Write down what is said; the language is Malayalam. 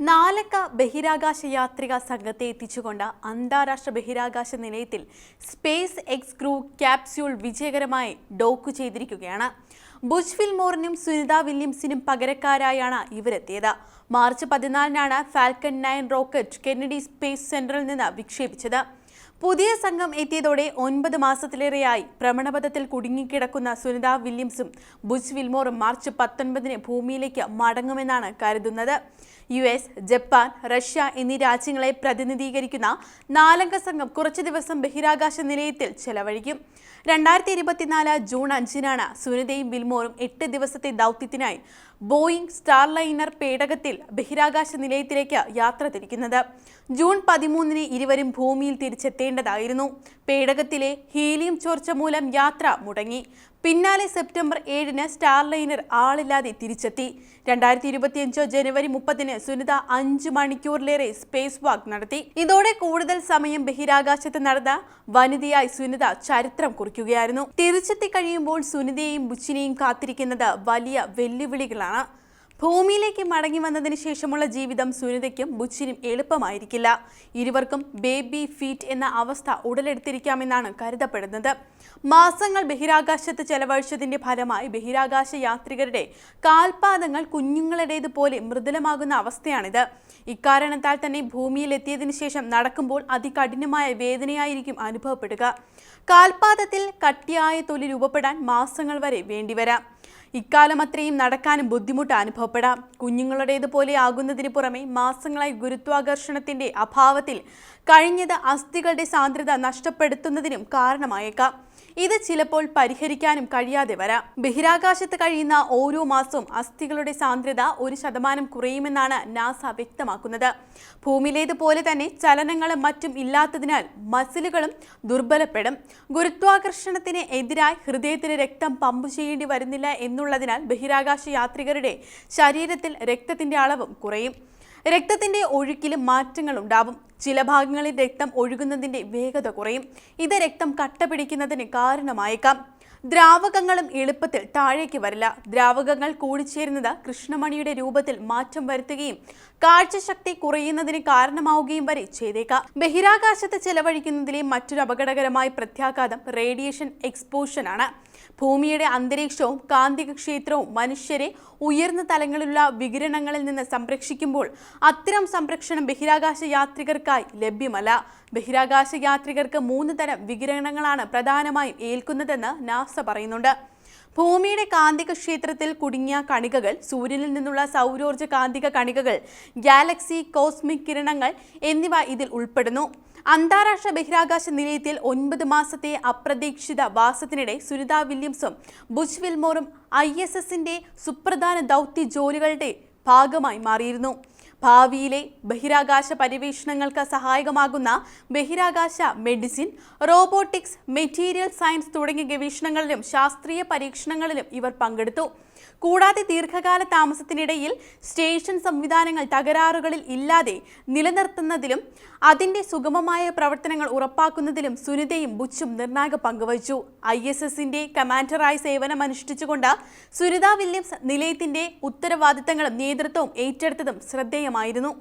നാലക്ക ബഹിരാകാശ യാത്രിക സംഘത്തെ എത്തിച്ചുകൊണ്ട് അന്താരാഷ്ട്ര ബഹിരാകാശ നിലയത്തിൽ സ്പേസ് എക്സ് ക്രൂ ക്യാപ്സ്യൂൾ വിജയകരമായി ഡോക്ക് ചെയ്തിരിക്കുകയാണ്. ബുഷ് ഫിൽമോറിനും സുനിത വില്യംസിനും പകരക്കാരായാണ് ഇവരെത്തിയത്. March പതിനാലിനാണ് Falcon nine rocket Kennedy space സെന്ററിൽ നിന്ന് വിക്ഷേപിച്ചത്. പുതിയ സംഘം എത്തിയതോടെ ഒൻപത് മാസത്തിലേറെയായി ഭ്രമണപഥത്തിൽ കുടുങ്ങിക്കിടക്കുന്ന സുനിത വില്യംസും ബുച്ച് വിൽമോറും മാർച്ച് പത്തൊൻപതിന് ഭൂമിയിലേക്ക് മടങ്ങുമെന്നാണ് കരുതുന്നത്. യു എസ് ജപ്പാൻ റഷ്യ എന്നീ രാജ്യങ്ങളെ പ്രതിനിധീകരിക്കുന്ന നാലംഗ സംഘം കുറച്ചു ദിവസം ബഹിരാകാശ നിലയത്തിൽ ചെലവഴിക്കും. രണ്ടായിരത്തി ഇരുപത്തിനാല് ജൂൺ അഞ്ചിനാണ് സുനിതയും വിൽമോറും എട്ട് ദിവസത്തെ ദൗത്യത്തിനായി ബോയിങ് സ്റ്റാർലൈനർ പേടകത്തിൽ ബഹിരാകാശ നിലയത്തിലേക്ക് യാത്ര തിരിക്കുന്നത്. ജൂൺ പതിമൂന്നിന് ഇരുവരും ഭൂമിയിൽ തിരിച്ചെത്തേണ്ടതായിരുന്നു. പേടകത്തിലെ ഹീലിയം ചോർച്ച മൂലം യാത്ര മുടങ്ങി. പിന്നാലെ സെപ്റ്റംബർ ഏഴിന് സ്റ്റാർലൈനർ ആളില്ലാതെ തിരിച്ചെത്തി. രണ്ടായിരത്തി ഇരുപത്തിയഞ്ച് ജനുവരി മുപ്പതിന് സുനിത അഞ്ച് മണിക്കൂറിലേറെ സ്പേസ് വാക്ക് നടത്തി. ഇതോടെ കൂടുതൽ സമയം ബഹിരാകാശത്ത് നടന്ന വനിതയായി സുനിത ചരിത്രം കുറിക്കുകയായിരുന്നു. തിരിച്ചെത്തി കഴിയുമ്പോൾ സുനിതയെയും ബുച്ചിനെയും കാത്തിരിക്കുന്നത് വലിയ വെല്ലുവിളികളാണ്. ഭൂമിയിലേക്ക് മടങ്ങി വന്നതിന് ശേഷമുള്ള ജീവിതം സുനിതയ്ക്കും ബുച്ചിനും എളുപ്പമായിരിക്കില്ല. ഇരുവർക്കും ബേബി ഫീറ്റ് എന്ന അവസ്ഥ ഉടലെടുത്തിരിക്കാമെന്നാണ് കരുതപ്പെടുന്നത്. മാസങ്ങൾ ബഹിരാകാശത്ത് ചെലവഴിച്ചതിന്റെ ഫലമായി ബഹിരാകാശ യാത്രികരുടെ കാൽപാദങ്ങൾ കുഞ്ഞുങ്ങളുടേതുപോലെ മൃദുലമാകുന്ന അവസ്ഥയാണിത്. ഇക്കാരണത്താൽ തന്നെ ഭൂമിയിൽ എത്തിയതിനു ശേഷം നടക്കുമ്പോൾ അതികഠിനമായ വേദനയായിരിക്കും അനുഭവപ്പെടുക. കാൽപാദത്തിൽ കട്ടിയായ തൊലി രൂപപ്പെടാൻ മാസങ്ങൾ വരെ വേണ്ടിവരാം. ഇക്കാലം അത്രയും നടക്കാനും ബുദ്ധിമുട്ട് അനുഭവപ്പെടാം. കുഞ്ഞുങ്ങളുടേതുപോലെ ആകുന്നതിന് പുറമെ മാസങ്ങളായി ഗുരുത്വാകർഷണത്തിന്റെ അഭാവത്തിൽ കഴിഞ്ഞത് അസ്ഥികളുടെ സാന്ദ്രത നഷ്ടപ്പെടുത്തുന്നതിനും കാരണമായേക്കാം. ഇത് ചിലപ്പോൾ പരിഹരിക്കാനും കഴിയാതെ വരാം. ബഹിരാകാശത്ത് കഴിയുന്ന ഓരോ മാസവും അസ്ഥികളുടെ സാന്ദ്രത ഒരു ശതമാനം കുറയുമെന്നാണ് നാസ വ്യക്തമാക്കുന്നത്. ഭൂമിയിലേതുപോലെ തന്നെ ചലനങ്ങളും മറ്റും ഇല്ലാത്തതിനാൽ മസിലുകളും ദുർബലപ്പെടും. ഗുരുത്വാകർഷണത്തിന് എതിരായി ഹൃദയത്തിന് രക്തം പമ്പ് ചെയ്യേണ്ടി വരുന്നില്ല എന്നുള്ളതിനാൽ ബഹിരാകാശ യാത്രികരുടെ ശരീരത്തിൽ രക്തത്തിന്റെ അളവും കുറയും. രക്തത്തിന്റെ ഒഴുക്കിലും മാറ്റങ്ങൾ ഉണ്ടാവും. ചില ഭാഗങ്ങളിൽ രക്തം ഒഴുകുന്നതിന്റെ വേഗത കുറയും. ഇത് രക്തം കട്ട പിടിക്കുന്നതിന് കാരണമായേക്കാം. ദ്രാവകങ്ങളും എളുപ്പത്തിൽ താഴേക്ക് വരില്ല. ദ്രാവകങ്ങൾ കൂടിച്ചേരുന്നത് കൃഷ്ണമണിയുടെ രൂപത്തിൽ മാറ്റം വരുത്തുകയും കാഴ്ചശക്തി കുറയുന്നതിന് കാരണമാവുകയും വരെ ചെയ്തേക്കാം. ബഹിരാകാശത്ത് ചെലവഴിക്കുന്നതിലെ മറ്റൊരു അപകടകരമായ പ്രത്യാഘാതം റേഡിയേഷൻ എക്സ്പോഷൻ ആണ് ഭൂമിയുടെ അന്തരീക്ഷവും കാന്തിക ക്ഷേത്രവും മനുഷ്യരെ ഉയർന്ന തലങ്ങളിലുള്ള വികിരണങ്ങളിൽ നിന്ന് സംരക്ഷിക്കുമ്പോൾ അത്തരം സംരക്ഷണം ബഹിരാകാശ യാത്രികർക്കായി ലഭ്യമല്ല. ബഹിരാകാശ യാത്രികർക്ക് മൂന്ന് തരം വികിരണങ്ങളാണ് പ്രധാനമായും ഏൽക്കുന്നതെന്ന് നാസ പറയുന്നുണ്ട്. ഭൂമിയുടെ കാന്തിക ക്ഷേത്രത്തിൽ കുടുങ്ങിയ കണികകൾ സൂര്യനിൽ നിന്നുള്ള സൗരോർജ കാന്തിക കണികകൾ ഗാലക്സി കോസ്മിക് കിരണങ്ങൾ എന്നിവ ഇതിൽ ഉൾപ്പെടുന്നു. അന്താരാഷ്ട്ര ബഹിരാകാശ നിലയത്തിൽ ഒൻപത് മാസത്തെ അപ്രതീക്ഷിത വാസത്തിനിടെ സുനിത വില്യംസും ബുഷ് വിൽമോറും ഐ എസ് എസിന്റെ സുപ്രധാന ദൗത്യ ജോലികളുടെ ഭാഗമായി മാറിയിരുന്നു. ഭാവിയിലെ ബഹിരാകാശ പര്യവേഷണങ്ങൾക്ക് സഹായകമാകുന്ന ബഹിരാകാശ മെഡിസിൻ റോബോട്ടിക്സ് മെറ്റീരിയൽ സയൻസ് തുടങ്ങിയ ഗവേഷണങ്ങളിലും ശാസ്ത്രീയ പരീക്ഷണങ്ങളിലും ഇവർ പങ്കെടുത്തു. കൂടാതെ ദീർഘകാല താമസത്തിനിടയിൽ സ്റ്റേഷൻ സംവിധാനങ്ങൾ തകരാറുകളിൽ ഇല്ലാതെ നിലനിർത്തുന്നതിലും അതിന്റെ സുഗമമായ പ്രവർത്തനങ്ങൾ ഉറപ്പാക്കുന്നതിലും സുനിതയും ബുച്ചും നിർണായക പങ്കുവച്ചു ഐ എസ് എസിന്റെ കമാൻഡറായി സേവനമനുഷ്ഠിച്ചുകൊണ്ട് സുനിത വില്യംസ് നിലയത്തിന്റെ ഉത്തരവാദിത്തങ്ങളും നേതൃത്വവും ഏറ്റെടുത്തതും ശ്രദ്ധേയമായിരുന്നു